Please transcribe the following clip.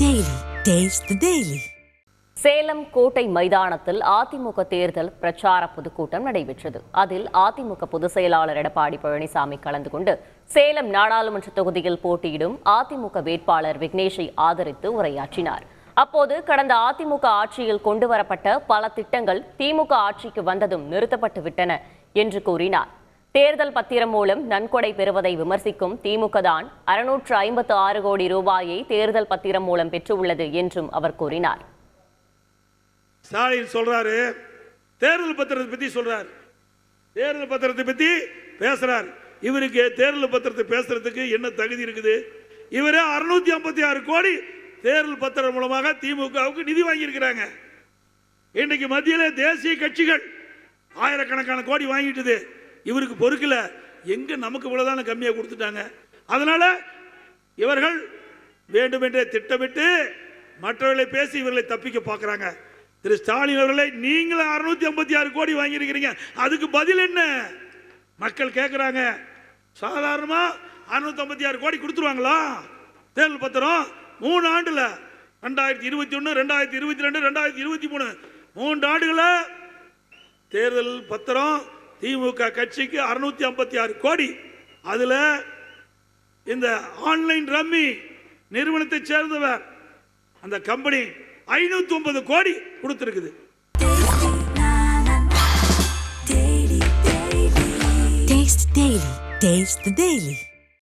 Daily taste daily Salem கோட்டை மைதானத்தில் அதிமுக தேர்தல் பிரச்சார பொதுக்கூட்டம் நடைபெற்றது. அதில் அதிமுக பொதுச் செயலாளர் எடப்பாடி பழனிசாமி கலந்து கொண்டு சேலம் நாடாளுமன்ற தொகுதியில் போட்டியிடும் அதிமுக வேட்பாளர் விக்னேஷை ஆதரித்து உரையாற்றினார். அப்போது கடந்த அதிமுக ஆட்சியில் கொண்டுவரப்பட்ட பல திட்டங்கள் திமுக ஆட்சிக்கு வந்ததும் நிறுத்தப்பட்டு விட்டன என்று கூறினார். தேர்தல் பத்திரம் மூலம் நன்கொடை பெறுவதை விமர்சிக்கும் திமுக தான் அறுநூற்று ஐம்பத்து ஆறு கோடி ரூபாயை தேர்தல் பத்திரம் மூலம் பெற்றுள்ளது என்றும் அவர் கூறினார். ஸ்டாலின் சொல்றாரு தேர்தல் பத்திரத்தை பத்தி சொல்றார். தேர்தல் பத்திரத்தை பத்தி பேசுறார். இவருக்கு தேர்தல் பத்திரத்தை பேசுறதுக்கு என்ன தகுதி இருக்குது? இவரே அறுநூத்தி ஐம்பத்தி ஆறு கோடி தேர்தல் பத்திரம் மூலமாக திமுகவுக்கு நிதி வாங்கியிருக்கிறாங்க. இன்னைக்கு மத்தியில் தேசிய கட்சிகள் ஆயிரக்கணக்கான கோடி வாங்கிட்டுது. இவருக்கு பொறுக்கல. எங்க நமக்கு இவ்வளவுதான கம்மியாக கொடுத்துட்டாங்க. அதனால இவர்கள் வேண்டுமென்றே திட்டமிட்டு மற்றவர்களை பேசி இவர்களை தப்பிக்க பார்க்குறாங்க. திரு ஸ்டாலின் அவர்களை நீங்களும் அறுநூத்தி ஐம்பத்தி ஆறு கோடி வாங்கியிருக்கிறீங்க. அதுக்கு பதில் என்ன? மக்கள் கேட்குறாங்க சாதாரணமா அறுநூத்தி ஐம்பத்தி ஆறு கோடி கொடுத்துருவாங்களா? தேர்தல் பத்திரம் மூணு ஆண்டுல ரெண்டாயிரத்தி இருபத்தி ஒன்று ரெண்டாயிரத்தி இருபத்தி ரெண்டு ரெண்டாயிரத்தி இருபத்தி மூணு. மூன்று ஆண்டுகளில் தேர்தல் பத்திரம் திமுக கட்சிக்கு அறுநூத்தி ஐம்பத்தி ஆறு கோடி அதுல இந்த ஆன்லைன் ரம்மி நிறுவனத்தை சேர்ந்தவர் அந்த கம்பெனி ஐநூத்தி ஒன்பது கோடி கொடுத்திருக்குது Taste the Daily.